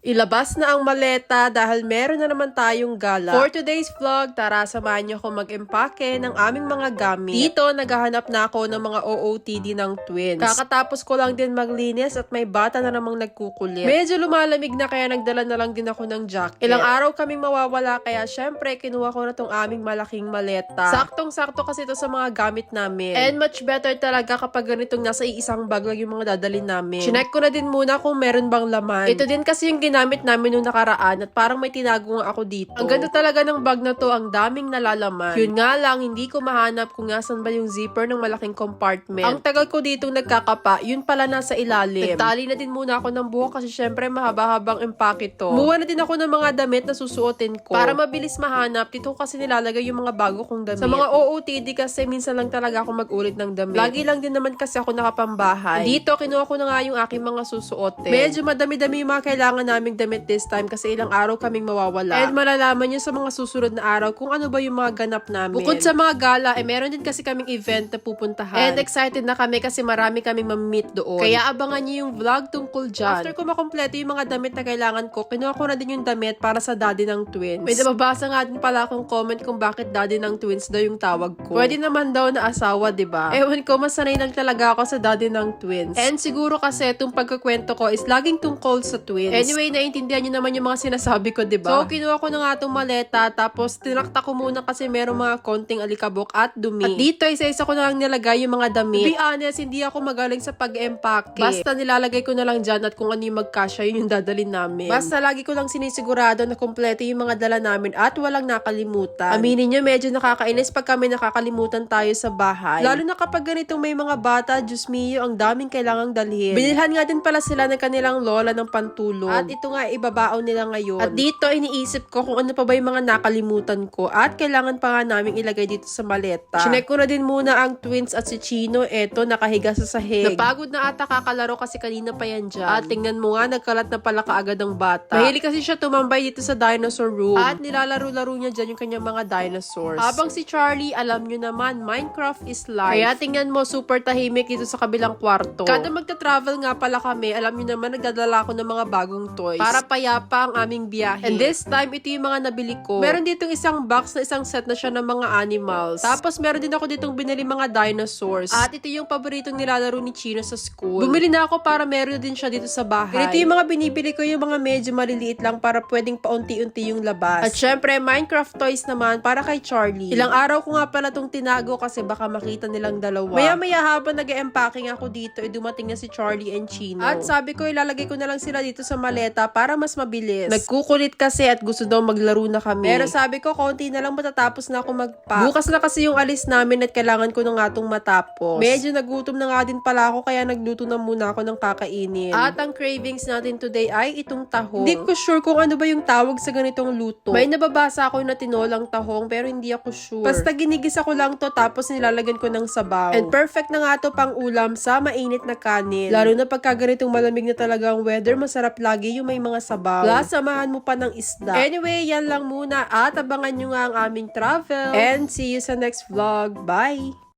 Ilabas na ang maleta dahil meron na naman tayong gala. For today's vlog, tara samahan niyo ako mag-empake ng aming mga gamit. Dito, naghahanap na ako ng mga OOTD ng twins. Kakatapos ko lang din maglinis at may bata na namang nagkukulit. Medyo lumalamig na kaya nagdala na lang din ako ng jacket. Ilang araw kaming mawawala kaya syempre kinuha ko na tong aming malaking maleta. Saktong-sakto kasi ito sa mga gamit namin. And much better talaga kapag ganitong nasa iisang bag lang yung mga dadalhin namin. Chinek ko na din muna kung meron bang laman. Ito din kasi yung ginamit namin nung nakaraan at parang may tinago nga ako dito. Ang ganda talaga ng bag na to, ang daming nalalaman. Yun nga lang, hindi ko mahanap kung nasan ba yung zipper ng malaking compartment. Ang tagal ko dito nagkakapa, yun pala nasa ilalim. Nagtali na din muna ako ng buhok kasi syempre mahaba-habang empake to. Muha na din ako ng mga damit na susuotin ko. Para mabilis mahanap, dito kasi nilalagay yung mga bago kong damit. Sa mga OOTD kasi minsan lang talaga ako mag-ulit ng damit. Lagi lang din naman kasi ako nakapambahay. Dito, kinuha ko na nga yung aking mga susuotin. Medyo madami-dami yung mga kailangan naming damit this time kasi ilang araw kaming mawawala. And malalaman nyo sa mga susunod na araw kung ano ba yung mga ganap namin. Bukod sa mga gala, eh meron din kasi kaming event na pupuntahan. And excited na kami kasi marami kaming mammeet doon. Kaya abangan nyo yung vlog tungkol dyan. After ko makompleto yung mga damit na kailangan ko, kinuha ko na din yung damit para sa daddy ng twins. May nababasa nga din pala akong comment kung bakit daddy ng twins daw yung tawag ko. Pwede naman daw na asawa, 'di ba? Ewan ko, masanay lang talaga ako sa daddy ng twins. And siguro kasi itong pagkakwento ko is laging tungkol sa twins. Anyway, naiintindihan nyo naman yung mga sinasabi ko, 'di ba? So, kinuha ko na nga itong maleta, tapos tinakta ko muna kasi meron mga konting alikabok at dumi. At dito, isa-isa ko na lang nilagay yung mga damit. To be honest, hindi ako magaling sa pag-empake. Basta nilalagay ko na lang dyan at kung ano yung magkasya, yun yung dadalhin namin. Basta lagi ko lang sinisigurado na kompleto yung mga dala namin at walang nakalimutan. Aminin nyo, medyo nakakainis pag kami nakakalimutan tayo sa bahay. Lalo na kapag ganitong may mga bata, Diyos mio, ang daming kailangang dalhin. Binilhan nga din pala sila ng kanilang lola ng pantulog. At ito nga, ibabaon nila ngayon. At dito, iniisip ko kung ano pa ba yung mga nakalimutan ko at kailangan pa nga naming ilagay dito sa maleta. Chinek ko na din muna ang twins at si Chino. Eto, nakahiga sa sahig. Napagod na ata kakalaro kasi kanina pa yan dyan. At tingnan mo nga, nagkalat na pala kaagad ang bata. Mahilig kasi siya tumambay dito sa dinosaur room. At nilalaro-laro niya dyan yung kanyang mga dinosaurs. Habang si Charlie, alam nyo naman, Minecraft is life. Kaya tingnan mo, super tahimik dito sa kabilang kwarto. Kada magta-travel nga pala kami, alam nyo naman, nagdadala ako ng mga bagong toys. Para payapa ang aming biyahe. And this time, ito yung mga nabili ko. Meron ditong isang box na isang set na siya ng mga animals. Tapos meron din ako ditong binili mga dinosaurs. At ito yung paboritong nilalaro ni Chino sa school. Bumili na ako para meron din siya dito sa bahay. Ito yung mga binibili ko yung mga medyo maliliit lang para pwedeng paunti-unti yung labas. At syempre, Minecraft toys naman para kay Charlie. Ilang araw ko nga pala tong tinago kasi baka makita nilang dalawa. Maya-maya habang nag-empacking ako dito, eh, dumating na si Charlie and Chino. At sabi ko, ilalagay ko na lang sila dito sa maleta para mas mabilis. Nagkukulit kasi at gusto daw maglaro na kami. Pero sabi ko, konti na lang matatapos na ako mag-pack. Bukas na kasi yung alis namin at kailangan ko na nga itong matapos. Medyo nagutom na nga din pala ako kaya nagluto na muna ako ng kakainin. At ang cravings natin today ay itong tahong. Hindi ko sure kung ano ba yung tawag sa ganitong luto. May nababasa ako na tinolang tahong pero hindi ako sure. Basta ginigisa ko lang to tapos nilalagyan ko ng sabaw. And perfect na nga to pang ulam sa mainit na kanin. Lalo na pagka ganitong malamig na talaga ang weather, masarap lagi yung may mga sabaw. Plus, samahan mo pa ng isda. Anyway, yan lang muna at abangan nyo nga ang aming travel. And see you sa next vlog. Bye!